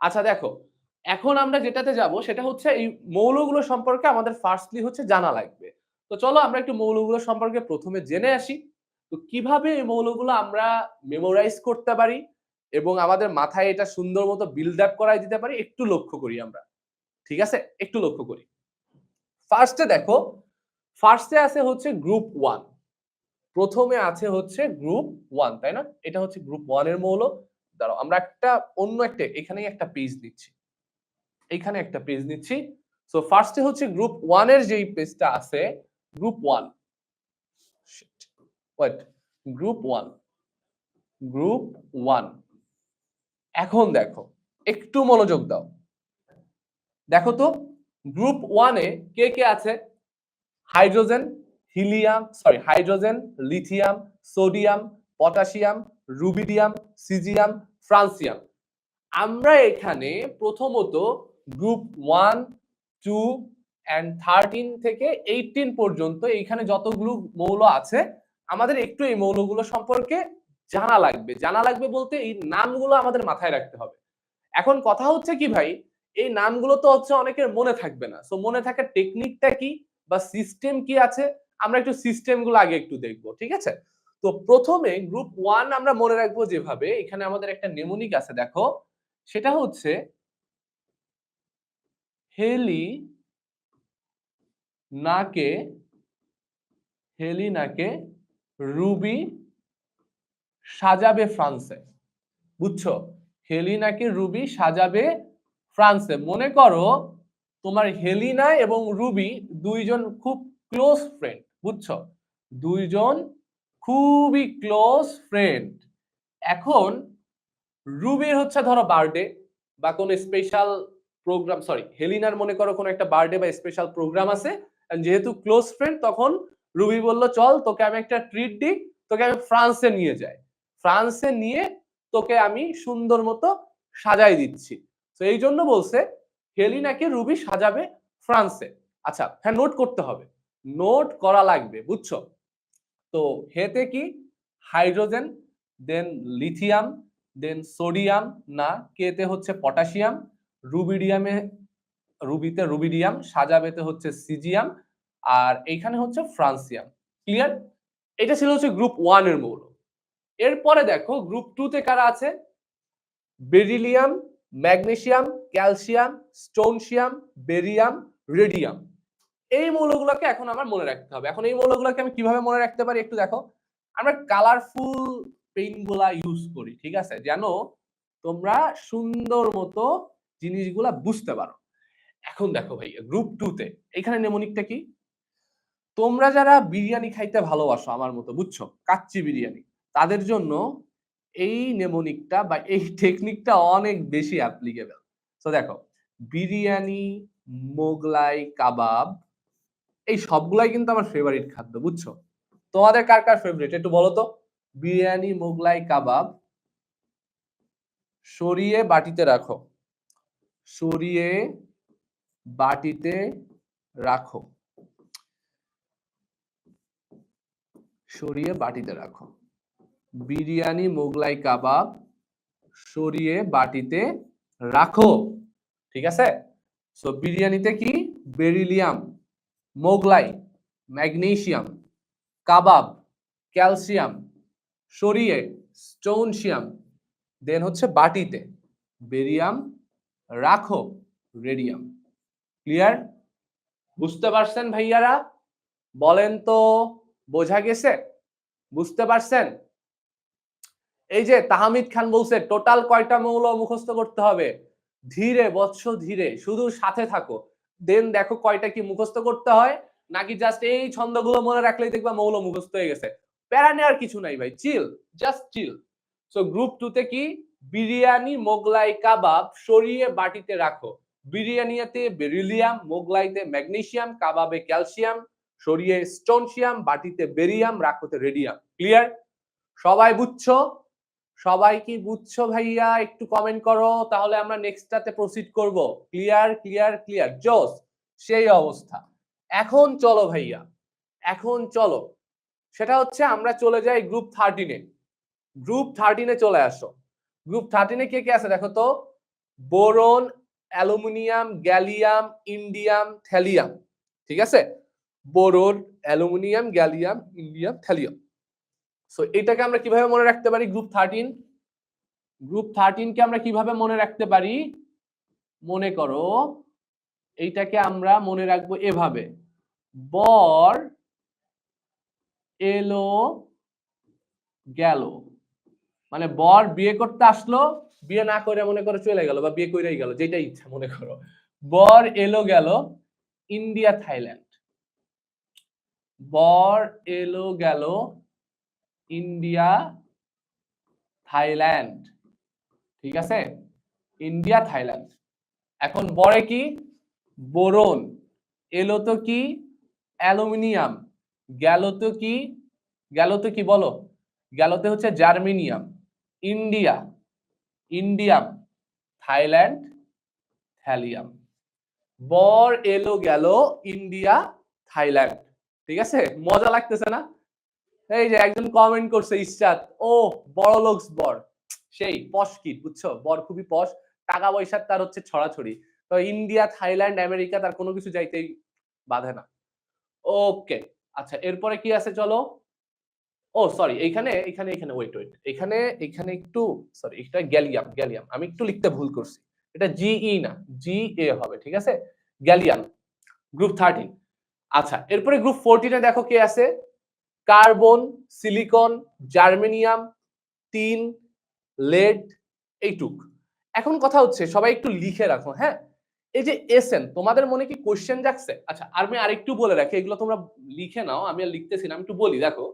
আচ্ছা দেখো, এখন আমরা যেটাতে যাব সেটা হচ্ছে এই মৌলগুলো সম্পর্কে আমাদের ফার্স্টলি হচ্ছে জানা লাগবে। তো চলো আমরা একটু মৌলগুলো সম্পর্কে প্রথমে জেনে আসি। তো কীভাবে এই মৌলগুলো আমরা মেমোরাইজ করতে পারি এবং আমাদের মাথায় এটা সুন্দর মতো বিল্ড আপ করাই দিতে পারি, একটু লক্ষ্য করি আমরা। ঠিক আছে? একটু লক্ষ্য করি। ফার্স্টে দেখো ফার্স্টে আছে হচ্ছে গ্রুপ ওয়ান প্রথমে আছে হচ্ছে গ্রুপ ওয়ান তাই না? এটা হচ্ছে গ্রুপ ওয়ানের মৌল। দাঁড়াও, আমরা একটা অন্য একটা, এখানেই একটা পেজ নিচ্ছি। এইখানে একটা পেজ নিচ্ছি। সো ফার্স্টে হচ্ছে গ্রুপ ওয়ানের যেই পেজটা আছে group one group one group one এখন দেখো, একটু মনোযোগ দাও। দেখো তো গ্রুপ ওয়ানে কে কে আছে? Hydrogen, helium sorry hydrogen, lithium, sodium, potassium, rubidium, cesium francium আমরা এখানে প্রথমত group one, two and thirteen থেকে এইটিন পর্যন্ত এইখানে যতগুলো মৌল আছে, আমাদের একটু এই মৌলগুলো সম্পর্কে জানা লাগবে। জানা লাগবে বলতে এই নামগুলো আমাদের মাথায় রাখতে হবে। এখন কথা হচ্ছে কি ভাই, এই নামগুলো তো হচ্ছে অনেকের মনে থাকবে না। সো মনে থাকার টেকনিকটা কি বা সিস্টেম কি আছে? আমরা একটু সিস্টেমগুলো আগে একটু দেখব, ঠিক আছে? তো প্রথমে গ্রুপ ওয়ান আমরা মনে রাখব যেভাবে, এখানে আমাদের একটা নেমোনিক আছে, দেখো। সেটা হচ্ছে হেলি নাকে হেলি নাকে রুবি সাজাবে ফ্রান্সে। বুঝছ? হেলিনাকে রুবি সাজাবে ফ্রান্সে। মনে করো তোমার হেলিনা এবং রুবি দুইজন খুব ক্লোজ ফ্রেন্ড বুঝছ? দুইজন খুবই ক্লোজ ফ্রেন্ড। এখন রুবির হচ্ছে ধরো বার্থডে বা কোনো স্পেশাল প্রোগ্রাম, সরি, হেলিনার মনে করো কোনো একটা বার্থডে বা স্পেশাল প্রোগ্রাম আছে যেহেতু ক্লোজ ফ্রেন্ড তখন রুবি বলল, চল, তোকে আমি একটা ট্রিট দিই, তোকে আমি ফ্রান্সে নিয়ে যাই। ফ্রান্সে নিয়ে তোকে আমি সুন্দর মতো সাজাই দিচ্ছি। তো এই জন্য বলছে, হেলিনাকে রুবি সাজাবে ফ্রান্সে। আচ্ছা হ্যাঁ নোট করতে হবে। নোট করা লাগবে, বুঝছ? তো হেতে কি? Hydrogen, then lithium, then sodium, না, কেতে হচ্ছে পটাশিয়াম, রুবিডিয়ামে, রুবিতে রুবিডিয়াম, সাজাবেতে হচ্ছে সিজিয়াম, আর এইখানে হচ্ছে ফ্রান্সিয়াম। ক্লিয়ার এটা ছিল হচ্ছে গ্রুপ ওয়ানের মৌল। এরপরে দেখো গ্রুপ টু তে কারা আছে? Beryllium magnesium calcium strontium barium, radium. এই মৌলগুলোকে এখন আমার মনে রাখতে হবে। এখন এই মৌলগুলোকে আমি কীভাবে মনে রাখতে পারি একটু দেখো। আমরা কালারফুল পেইনগুলা ইউজ করি, ঠিক আছে? যেন তোমরা সুন্দর মতো জিনিসগুলা বুঝতে পারো। এখন দেখো ভাই গ্রুপ টু তে, এখানে নেমোনিকটা কি? তোমরা যারা বিরিয়ানি খাইতে ভালোবাসো আমার মতো, বুঝছ? কাচ্চি বিরিয়ানি, তাদের জন্য এই নেমোনিকটা বা এই টেকনিকটা অনেক বেশি অ্যাপ্লিকেবল তো দেখো, বিরিয়ানি, মোগলাই, কাবাব এই সবগুলাই কিন্তু আমার ফেভারিট খাদ্য, বুঝছ? তোমাদের কার কার ফেভারিট একটু বলো তো। বিরিয়ানি, মোগলাই, কাবাব, সরিয়ে বাটিতে রাখো। সরিয়ে বাটিতে রাখো। সরিয়ে বাটিতে রাখো। বিরিয়ানি, মোগলাই, কাবাব সরিয়ে বাটিতে রাখো। ঠিক আছে? সো বিরিয়ানিতে কি? বেরিলিয়াম মোগলাই, ম্যাগনেশিয়াম, কাবাব, ক্যালসিয়াম, সরিয়ে স্টোনসিয়াম দেন হচ্ছে বাটিতে। বেরিয়াম, রাখো, রেডিয়াম। ক্লিয়ার? বুঝতে পারছেন ভাইয়ারা? বলেন তো, বোঝা গেছে? বুঝতে পারছেন? এই যে তাহমিদ খান বলছে, টোটাল কয়টা মৌল মুখস্থ করতে হবে? ধীরে, বৎস ধীরে, শুধু সাথে থাকো। দেন দেখো কয়টা কি মুখস্থ করতে হয়? নাকি জাস্ট এই ছন্দগুলো মনে রাখলেই দেখবা মৌল মুখস্থ হয়ে গেছে। প্যারা নেওয়ার কিছু নাই ভাই chill just chill so group two তে কি? বিরিয়ানি, মোগলাই, কাবাব সরিয়ে বাটিতে রাখো। বিরিয়ানিতে বেরিলিয়াম, মোগলাইতে ম্যাগনেসিয়াম কাবাবে ক্যালসিয়াম, সরিয়ে স্টোনসিয়াম বাটিতে বেরিয়াম, রাখোতে রেডিয়াম। ক্লিয়ার সবাই বুঝছ? সবাই কি বুঝছ ভাইয়া, একটু কমেন্ট করো, তাহলে আমরা নেক্সটটাতে প্রসিড করব। ক্লিয়ার ক্লিয়ার ক্লিয়ার জোস সেই অবস্থা। এখন চলো ভাইয়া, এখন চলো। সেটা হচ্ছে আমরা চলে যাই গ্রুপ থার্টিনে গ্রুপ থার্টিনে চলে আসো। গ্রুপ থার্টিনে কে কে আছে দেখো তো? Boron, aluminium, gallium, indium, thallium. ঠিক আছে? Boron, aluminium, gallium, indium, thallium. So এটাকে আমরা কীভাবে মনে রাখতে পারি? গ্রুপ থার্টিন গ্রুপ থার্টিন কে আমরা কীভাবে মনে রাখতে পারি? মনে করো, এইটাকে আমরা মনে রাখব এভাবে। বর এলো, গেল। মানে বর বিয়ে করতে আসলো, বিয়ে না করে মনে করো চলে গেল বা বিয়ে করেই গেল যেটা ইচ্ছা মনে করো। বর এলো, গেল ইন্ডিয়া, থাইল্যান্ড। বর এলো, গেল ইন্ডিয়া, থাইল্যান্ড, ঠিক আছে? India, Thailand. এখন বরে কি? বোরন। এলো তো কি? অ্যালুমিনিয়াম। গেল তো কি? গেল তো কি বলো? গেলতে হচ্ছে germanium. India. Indium. Thailand. Thallium. বর এলো, গেল, ইন্ডিয়া, থাইল্যান্ড। ঠিক আছে? মজা লাগতেছে না? এই যে একজন কমেন্ট করছে ইস্টাত ও, বড় লোকস বর। সেই পশ কিট বুঝছ? বর খুবই পশ টাকা পয়সার তার হচ্ছে ছড়াছড়ি। তো ইন্ডিয়া, থাইল্যান্ড, আমেরিকা, তার কোনো কিছু যাইতেই বাধে না। ওকে আচ্ছা এরপরে কি আছে চলো? ও সরি এইখানে এখানে এখানে ওয়েট ওয়েট এখানে এখানে একটু সরি এটা গ্যালিয়াম গ্যালিয়াম, আমি একটু লিখতে ভুল করছি। এটা জিই না জি এ হবে, ঠিক আছে? গ্যালিয়াম গ্রুপ থার্টিন আচ্ছা এরপরে গ্রুপ ফোরটিনে দেখো কে আছে? Carbon, silicon, germanium, tin, lead, এইটুক। এখন কথা হচ্ছে, সবাই একটু লিখে রাখো হ্যাঁ? এই যে এসএন, তোমাদের মনে কি কোশ্চেন যাচ্ছে আচ্ছা আমি আরেকটু বলে রাখি এগুলো তোমরা লিখে নাও, আমি আর লিখতেছি না আমি একটু বলি, দেখো।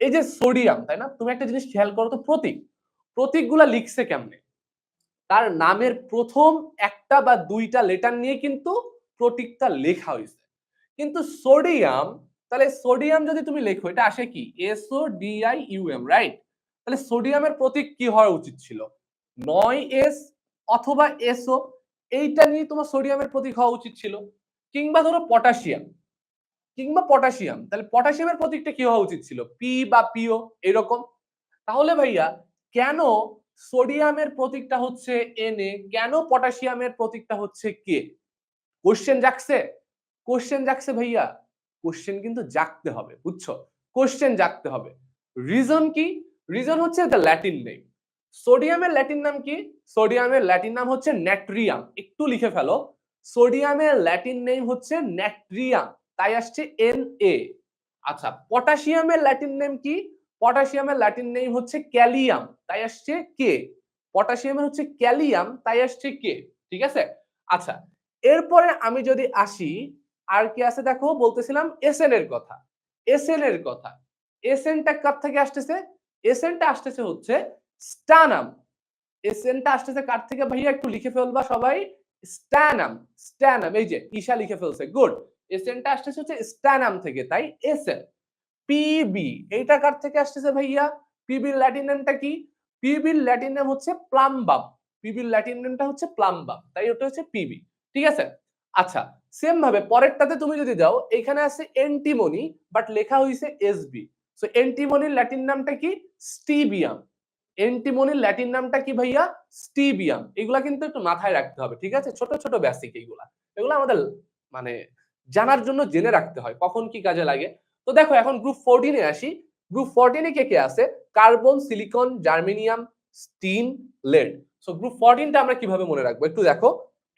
এই যে সোডিয়াম, তাই না? তুমি একটা জিনিস খেয়াল করো তো, প্রতীক। প্রতীকগুলা লিখছে কেমনে? তার নামের প্রথম একটা বা দুইটা লেটার নিয়ে কিন্তু প্রতীকটা লেখা হয়েছে। কিন্তু সোডিয়াম তাহলে সোডিয়াম যদি তুমি লেখো, এটা আসে কি? এসও ডিআই ইউএম রাইট তাহলে সোডিয়ামের প্রতীক কি হওয়া উচিত ছিল? নয় এস অথবা এসও এইটা নিয়ে তোমার সোডিয়ামের প্রতীক হওয়া উচিত ছিল। কিংবা ধরো পটাশিয়াম কিংবা পটাশিয়াম তাহলে পটাশিয়ামের প্রতীকটা কি হওয়া উচিত ছিল? পি বা পিও এরকম। তাহলে ভাইয়া, কেন সোডিয়ামের প্রতীকটা হচ্ছে এন এ কেন পটাশিয়ামের প্রতীকটা হচ্ছে কে কোশ্চেন জাগছে কোশ্চেন জাগছে ভাইয়া। কোশ্চেন কিন্তু জাগতে হবে, বুঝছ? কোশ্চেন জাগতে হবে। রিজন কি? রিজন হচ্ছে দ্য ল্যাটিন নেম সোডিয়ামের ল্যাটিন নাম কি? সোডিয়ামের ল্যাটিন নাম হচ্ছে ন্যাট্রিয়াম একটু লিখে ফেলো। সোডিয়ামের ল্যাটিন নেম হচ্ছে ন্যাট্রিয়াম তাই আসছে এন এ আচ্ছা পটাশিয়ামের ল্যাটিন নেম কি? পটাশিয়ামের ল্যাটিন নেম হচ্ছে ক্যালিয়াম। তাই আসছে কে পটাশিয়ামের হচ্ছে ক্যালিয়াম। তাই আসছে কে ঠিক আছে? আচ্ছা এরপরে আমি যদি আসি আর কি আছে দেখো? বলতেছিলাম এসএন এর কথা। এসএন এর কথা। এসএনটা কার থেকে আসতেছে? এসএনটা আসতেছে হচ্ছে স্টানাম এসএনটা আসতেছে কার থেকে? ভাইয়া একটু লিখে ফেলবা সবাই। স্ট্যানাম স্ট্যানাম এই যে ঈশা লিখে ফেলছে। গুড এসএনটা আসতেছে হচ্ছে স্ট্যানাম থেকে, তাই এসএন পিবি এইটা কার থেকে আসতেছে ভাইয়া? পিবির ল্যাটিন নেমটা কি? পিবির ল্যাটিন নেম হচ্ছে প্লাম্বাম পিবির ল্যাটিন নেমটা হচ্ছে প্লাম্বাম তাই ওটা হচ্ছে পিবি ঠিক আছে? আচ্ছা সেম ভাবে পরেরটাতে তুমি যদি দাও এখানে আছে এন্টিমনি বাট লেখা হয়েছে এসবি সো এন্টিমনির ল্যাটিন নামটা কি? স্টিবিয়াম এন্টিমনির ল্যাটিন নামটা কি ভাইয়া? স্টিবিয়াম এগুলা কিন্তু একটু মাথায় রাখতে হবে, ঠিক আছে? ছোট ছোট বেসিক এইগুলা এগুলো আমাদের মানে জানার জন্য জেনে রাখতে হয়, কখন কি কাজে লাগে। তো দেখো, এখন গ্রুপ ফোরটিনে আসি। গ্রুপ ফোরটিনে কে কে আছে? Carbon silicon germanium tin lead so group ফোরটিনটা আমরা কীভাবে মনে রাখব? একটু দেখো।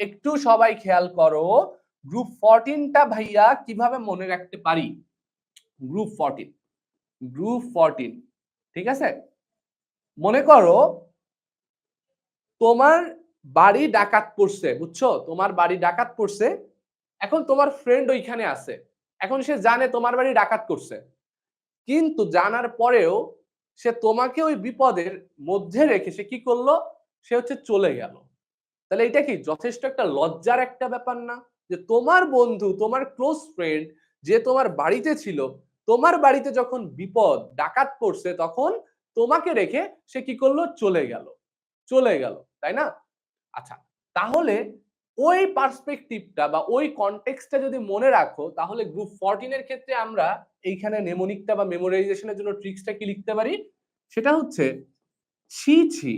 একটু সবাই খেয়াল করো গ্রুপ ফোরটিনটা ভাইয়া কীভাবে মনে রাখতে পারি? গ্রুপ ফোরটিন গ্রুপ ফোরটিন ঠিক আছে? মনে করো, তোমার বাড়ি ডাকাত পড়ছে, বুঝছ? তোমার বাড়ি ডাকাত পড়ছে, এখন তোমার ফ্রেন্ড ওইখানে আছে, এখন সে জানে তোমার বাড়ি ডাকাত করছে। কিন্তু জানার পরেও সে তোমাকে ওই বিপদের মধ্যে রেখে সে কি করল? সে হচ্ছে চলে গেল। তাহলে এটা কি যথেষ্ট একটা লজ্জার একটা ব্যাপার না? যে তোমার বন্ধু, তোমার ক্লোজ ফ্রেন্ড যে তোমার বাড়িতে ছিল, তোমার বাড়িতে যখন বিপদ, ডাকাত পড়ছে, তখন তোমাকে রেখে সে কি করল? চলে গেল। চলে গেল, তাই না? আচ্ছা তাহলে ওই পার্সপেক্টিভটা বা ওই কনটেক্সটটা যদি মনে রাখো, তাহলে গ্রুপ ফোরটিনের ক্ষেত্রে আমরা এইখানে নেমোনিকটা বা মেমোরাইজেশনের জন্য ট্রিক্সটা কি লিখতে পারি? সেটা হচ্ছে ছি ছি।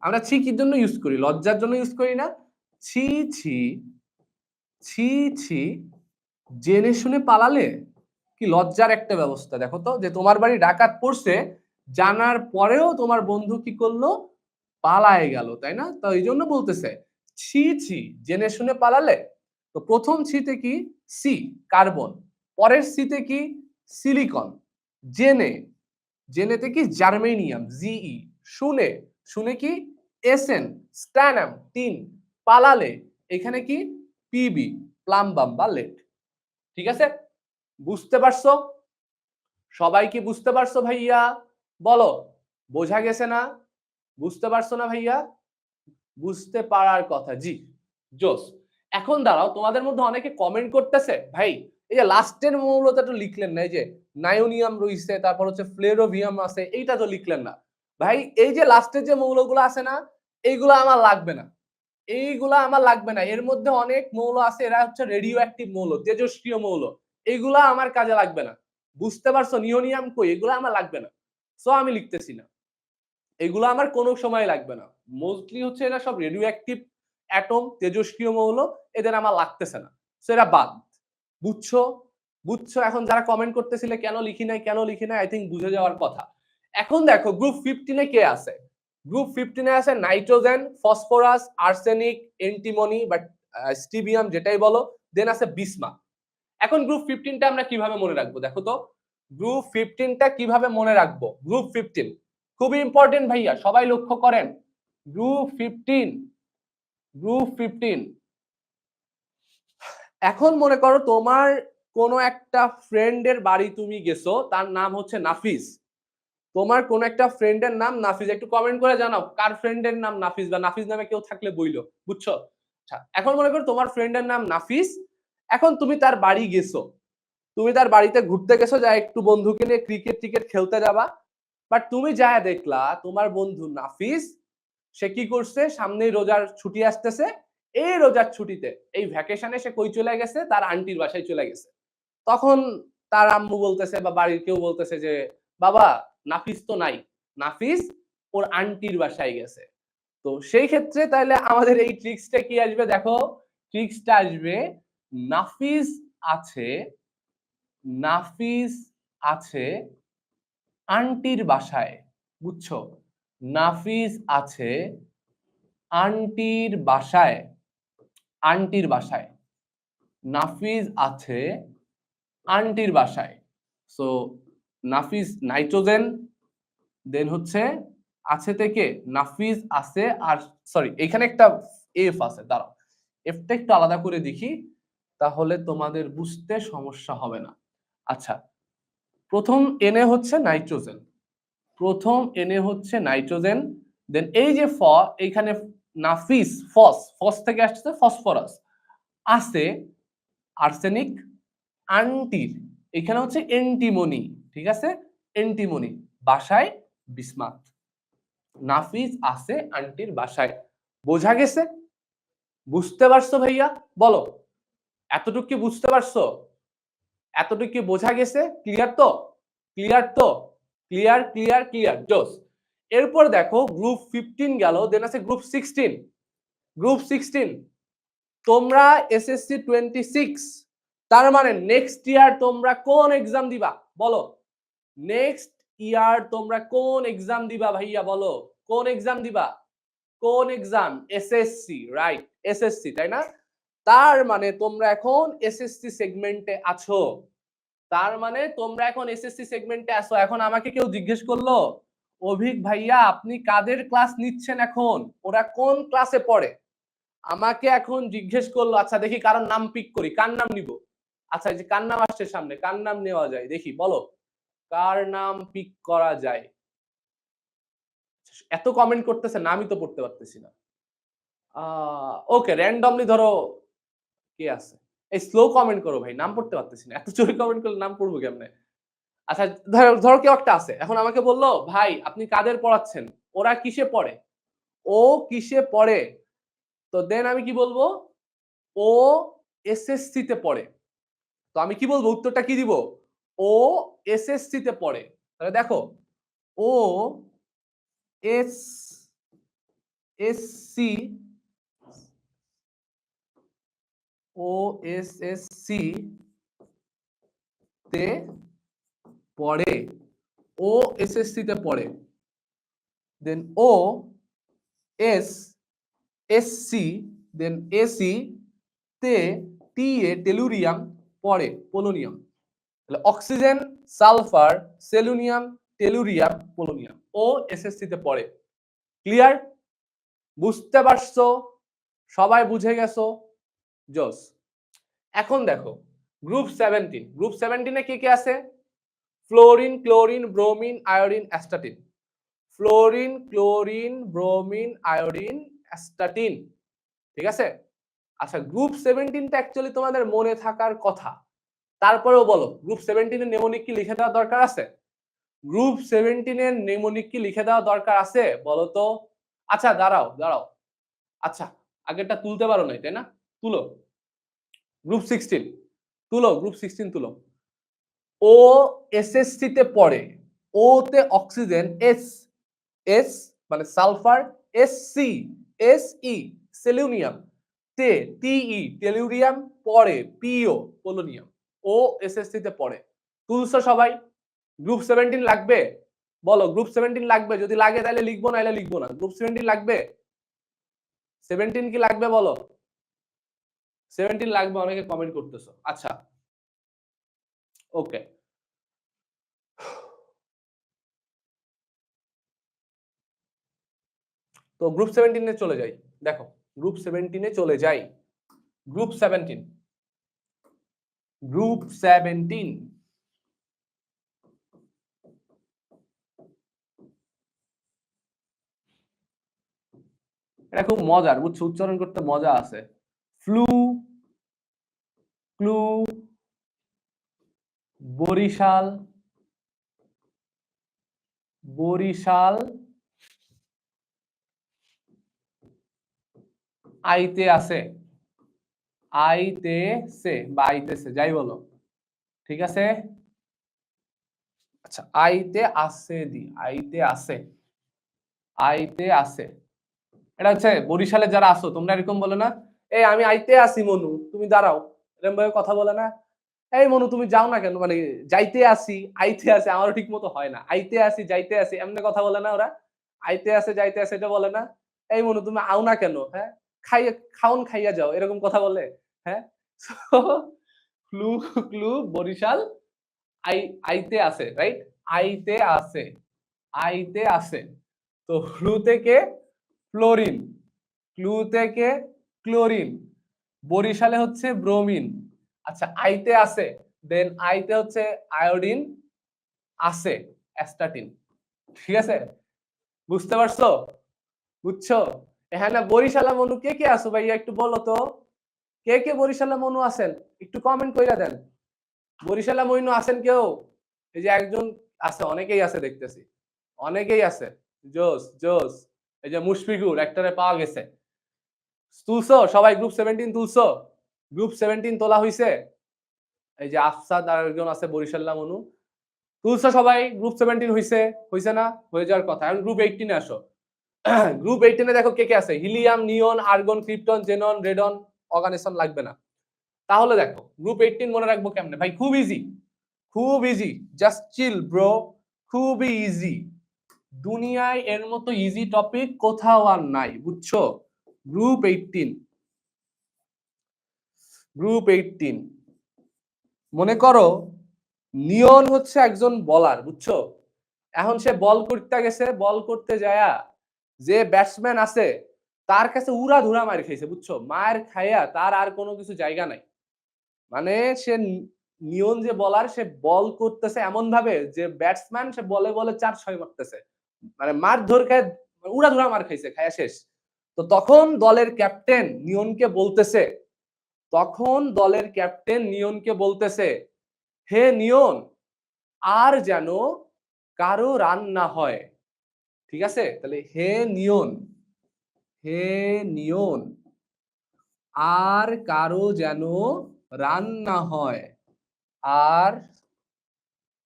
আমরা ছি কির জন্য ইউজ করি? লজ্জার জন্য ইউজ করি না? ছি ছি ছি ছি, জেনে শুনে পালালে কি লজ্জার একটা ব্যবস্থা? দেখো তো, যে তোমার বাড়ি ডাকাত পড়ছে, জানার পরেও তোমার বন্ধু কি করল? পালায় গেল, তাই না? তো এই জন্য বলতেছে, ছি ছি, জেনে শুনে পালালে, তো প্রথম ছিতে কি? C carbon. পরের সিতে কি? সিলিকন। জেনে, জেনেতে কি? জার্মেনিয়াম জিই শুনে শুনে কি? এসএন স্ট্যানাম, টিন, পালালে, এখানে কি? পিবি প্লাম্বাম বা লেট। ঠিক আছে? বুঝতে পারছ? সবাই কি বুঝতে পারছ ভাইয়া? বলো, বোঝা গেছে না? বুঝতে পারছ না ভাইয়া? বুঝতে পারার কথা, জি, জোস। এখন দাঁড়াও, তোমাদের মধ্যে অনেকে কমেন্ট করতেছে, ভাই, এই যে লাস্টের মৌলটা তো লিখলেন না, এই যে নায়োনিয়াম রইছে তারপর হচ্ছে ফ্লেরোভিয়াম আছে, এইটা তো লিখলেন না। ভাই, এই যে লাস্টের যে মৌলগুলো আছে না, এইগুলো আমার লাগবে না। এইগুলা আমার লাগবে না। এর মধ্যে অনেক মৌল আছে, এরা হচ্ছে রেডিও অ্যাক্টিভ মৌল, তেজস্ক্রিয় মৌল। এইগুলা আমার কাজে লাগবে না। বুঝতে পারছ? নিওনিয়াম কই? এগুলো আমার লাগবে না। সো আমি লিখতেছি না। এগুলো আমার কোনো সময় লাগবে না। মোস্টলি হচ্ছে এরা সব রেডিও অ্যাক্টিভ অ্যাটম তেজস্ক্রিয় মৌল, এদের আমার লাগতেছে না। সো এরা বাদ। বুঝছ? বুঝছ? এখন যারা কমেন্ট করতেছিলে, কেন লিখি নাই, কেন লিখি নাই আই থিঙ্ক বুঝে যাওয়ার কথা। এখন দেখো গ্রুপ ফিফটিনে কে আছে? গ্রুপ ফিফটিনে আছে নাইট্রোজেন ফসফরাস আর্সেনিক এন্টিমনি বা স্টিবিয়াম যেটাই বলো দেন আছে বিসমা এখন গ্রুপ ফিফটিনটা আমরা কীভাবে মনে রাখব? দেখো তো গ্রুপ ফিফটিনটা কীভাবে মনে রাখব? গ্রুপ ফিফটিন খুবই ইম্পর্টেন্ট ভাইয়া, সবাই লক্ষ্য করেন। গ্রুপ ফিফটিন গ্রুপ ফিফটিন এখন মনে করো তোমার কোনো একটা ফ্রেন্ডের বাড়ি তুমি গেছো, তার নাম হচ্ছে নাফিস। তোমার কোন একটা ফ্রেন্ডের নাম নাফিস, একটু কমেন্ট করে জানাও, কার ফ্রেন্ডের নাম নাফিস বা নাফিস নামে কেউ থাকলে বইলো, বুঝছ? আচ্ছা এখন মনে করো তোমার ফ্রেন্ডের নাম নাফিস, এখন তুমি তার বাড়ি গেছো। তুমি তার বাড়িতে ঘুরতে গেছো যা একটু বন্ধুকে নিয়ে ক্রিকেট টিকেট খেলতে যাবা। বাট তুমি যা দেখলা, তোমার বন্ধু নাফিস, সে কি করছে? সামনেই রোজার ছুটি আসতেছে। এই রোজার ছুটিতে, এই ভ্যাকেশনে সে কই চলে গেছে? তার আন্টির বাসায় চলে গেছে। তখন তার আম্মু বলতেছে বা বাড়ির কেউ বলতেছে যে, বাবা নাফিস তো নাই। নাফিস ওর আন্টির বাসায় গেছে। তো সেই ক্ষেত্রে তাহলে আমাদের এই ট্রিক্সটা কি আসবে? দেখো, ট্রিক্সটা আসবে, নাফিস আছে নাফিস আছে আন্টির বাসায়, বুঝছ? নাফিস আছে আন্টির বাসায় আন্টির বাসায়, নাফিস আছে আন্টির বাসায়। সো নাফিস নাইট্রোজেন দেন হচ্ছে আছে থেকে নাফিস আছে আর সরি এখানে একটা এফ আছে, দাঁড়াও। এফটা একটু আলাদা করে দেখি, তাহলে তোমাদের বুঝতে সমস্যা হবে না। আচ্ছা প্রথম এনে হচ্ছে নাইট্রোজেন। প্রথম এনে হচ্ছে নাইট্রোজেন দেন এই যে ফ এইখানে নাফিস, ফস ফস থেকে আসছে ফসফরাস। আছে আর্সেনিক, আন্টির, এখানে হচ্ছে এন্টিমনি। ঠিক আছে? এন্টিমনি, বাসায় বিসমাত। নাফিস আছে আন্টির বাসায়। বোঝা গেছে? বুঝতে পারছ ভাইয়া? বলো। এতটুকু কি বুঝতে পারছ? এতটুকু কি বোঝা গেছে? ক্লিয়ার তো? ক্লিয়ার তো? ক্লিয়ার ক্লিয়ার ক্লিয়ার জোস। এরপর দেখো গ্রুপ ফিফটিন গেল দেন আছে গ্রুপ সিক্সটিন গ্রুপ সিক্সটিন তোমরা এসএসসি টোয়েন্টি সিক্স তার মানে নেক্সট ইয়ার তোমরা কোন এক্সাম দিবা? বলো। নেক্সট ইয়ার তোমরা কোন এক্সাম দিবা ভাইয়া বলো? কোন এক্সাম দিবা? কোন এক্সাম এসএসসি রাইট এসএসসি তাই না? তার মানে তোমরা এখন এসএসসি সেগমেন্টে আছো। তার মানে তোমরা এখন এসএসসি সেগমেন্টে আছো। এখন আমাকে কেউ জিজ্ঞেস করল, অভিক ভাইয়া, আপনি কাদের ক্লাস নিচ্ছেন এখন? ওরা কোন ক্লাসে পড়ে? আমাকে এখন জিজ্ঞেস করল আচ্ছা দেখি কারোর নাম পিক করি। কার নাম নিব? আচ্ছা যে কার নাম আসছে সামনে, কার নাম নেওয়া যায়? দেখি, বলো। কার নাম পিক করা যায়? এত কমেন্ট করতেছে, নামই তো পড়তে পারতেছি না। ওকে র্যান্ডমলি ধরো কে আছে? এই স্লো কমেন্ট করো ভাই, নাম পড়তে পারতেছি না। এত জোরে কমেন্ট করলে নাম পড়ব কেমনে? আচ্ছা ধরো ধরো কেউ একটা আছে, এখন আমাকে বলল, ভাই, আপনি কাদের পড়াচ্ছেন? ওরা কিসে পড়ে? ও কিসে পড়ে? তো দেন আমি কি বলব? ও এসএসসি তে পড়ে। তো আমি কি বলব? উত্তরটা কি দিব? ও এস এসএসসি তে পড়ে। তাহলে দেখো, O S S C O S S C তে পড়ে। ও এস এস সি তে পড়ে। Then O S S C then AC তে টি এ টেলুরিয়াম পড়ে polonium oxygen, sulphur, selenium, tellurium, polonium, O SSC তে পড়ে। ক্লিয়ার বুঝতে পারছ? সবাই বুঝে গেছো? জোস। এখন দেখো গ্রুপ সেভেন্টিন গ্রুপ সেভেন্টিনে কি কি আছে? Fluorine chlorine bromine iodine astatine fluorine chlorine bromine iodine astatine ঠিক আছে? আচ্ছা গ্রুপ সেভেন্টিনটা অ্যাকচুয়ালি তোমাদের মনে থাকার কথা। তারপরেও বলো গ্রুপ সেভেন্টিনের নেমোনিক কি লিখে দেওয়া দরকার আছে? গ্রুপ সেভেন্টিনের নেমোনিক কি লিখে দেওয়া দরকার আছে? বলো তো। আচ্ছা দাঁড়াও দাঁড়াও। আচ্ছা আগেরটা তুলতে পারো না তাই না? তুলো। গ্রুপ সিক্সটিন তুলো গ্রুপ সিক্সটিন তুলো। ও এসএসসি তে পড়ে ও তে অক্সিজেন এস এস মানে sulphur S C S E selenium তে টিই টেলুরিয়াম পড়ে পিও পোলোনিয়াম ও এসএসসি তে পড়ে। তুলছো সবাই? গ্রুপ সেভেন্টিন লাগবে? বলো গ্রুপ সেভেন্টিন লাগবে? যদি লাগে তাহলে লিখব না এলে লিখব না। গ্রুপ সেভেন্টিন লাগবে? সেভেন্টিন কি লাগবে বলো? সেভেন্টিন লাগবে, অনেকে কমেন্ট করতেছো। আচ্ছা। ওকে তো গ্রুপ সেভেন্টিনে চলে যাই। দেখো গ্রুপ সেভেন্টিনে চলে যাই। গ্রুপ সেভেন্টিন গ্রুপ সেভেন্টিন এটা খুব মজার, বুঝছ? উচ্চারণ করতে মজা আছে। ফ্লু, ক্লু, বরিশাল বরিশাল, আইতে আছে। আইতেছে বা আইতেছে যাই বলো। ঠিক আছে? আচ্ছা আইতে আসে দি, আইতে আসে আইতে আসে এটা হচ্ছে বরিশালে যারা আসো তোমরা এরকম বলো না এই আমি আইতে আসি মনু, তুমি দাঁড়াও। এরকম ভাবে কথা বলে না। এই, মনু, তুমি যাও না কেন? মানে যাইতে আসি আইতে আসি আমারও ঠিক মতো হয় না। আইতে আসি যাইতে আসি এমনি কথা বলে না ওরা। আইতে আসে যাইতে আসে এটা বলে না। এই, মনু, তুমি আও না কেন? হ্যাঁ? খাইয়ে, খাওন খাইয়া যাও, এরকম কথা বলে। হ্যাঁ? ক্লু ক্লু বরিশাল আই, আইতে আসে রাইট আইতে আসে আইতে আসে তো ফ্লু থেকে ফ্লোরিন ক্লু থেকে ক্লোরিন বরিশালে হচ্ছে ব্রোমিন আচ্ছা আইতে আছে দেন আইতে হচ্ছে আয়োডিন আছে অ্যাস্টাটিন ঠিক আছে? বুঝতে পারছ? বুঝছ? এখানে বরিশালা মনু কে কে আছো ভাইয়া একটু বলো তো। কে কে বরিশালা মনু আছেন? একটু কমেন্ট কইরা দেন। বরিশালা মনু আছেন কেউ? এই যে একজন আছে, অনেকেই আছে দেখতেছি। অনেকেই আছে। জোস জোস। এই যে মুশফিকুর, একটারে পাওয়া গেছে। তুলছো সবাই গ্রুপ সেভেন্টিন তুলছো গ্রুপ সেভেন্টিন তোলা হইছে? এই যে আফসাদ আর একজন আছে বরিশাল্লা মনু। তুলছো সবাই গ্রুপ সেভেন্টিন হইছে? হইছে না? হয়ে যাওয়ার কথা। এখন গ্রুপ এইটিনে আসো। গ্রুপ এইটিনে দেখো কে কে আছে? Helium, neon, argon, krypton, xenon, radon. Oganesson লাগবে না। তাহলে দেখো গ্রুপ এইটিন মনে রাখব কেমনে? ভাই, খুব ইজি খুব ইজি জাস্ট চিল ব্রো খুবই ইজি দুনিয়ায় এর মতো ইজি টপিক কোথাও আর নাই, বুঝছ? গ্রুপ এইটিন গ্রুপ এইটিন মনে করো, নিয়ন হচ্ছে একজন বলার, বুঝছ? এখন সে বল করতে গেছে, বল করতে যায়া যে ব্যাটসম্যান আছে তার কাছে উড়া ধুরা মার খাইছে বুঝছ? মার খাইয়া তার আর কোনো কিছু জায়গা নাই। মানে সে নিয়ন যে বলার, সে বল করতেছে এমন ভাবে যে ব্যাটসম্যান সে বলে বলে চার ছয় মারতেছে। মানে মার ধর খায় উড়া ধুরা মার খাইছে, খায়া শেষ। তো তখন দলের ক্যাপ্টেন নিয়নকে বলতেছে, তখন দলের ক্যাপ্টেন নিয়নকে বলতেছে, হে নিয়ন, আর যেন কারও রান না হয়। ঠিক আছে? তাহলে হে নিয়ন। হে নিয়ন আর কারও যেন রান্না হয়। আর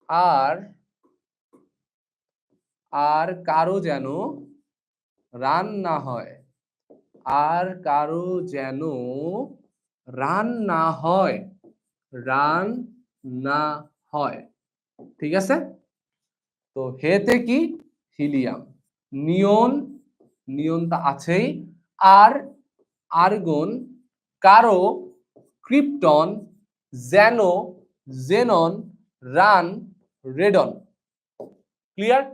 আর আর কারও যেন রান্না হয়। আর কারও যেন রান্না হয়। রান না হয়। ঠিক আছে? তো হেতে কি? হিলিয়াম। নিয়ন নিয়ন আছে আছেই। আর আর্গন কারও ক্রিপ্টন জেনো জেনন রান রেডন। ক্লিয়ার?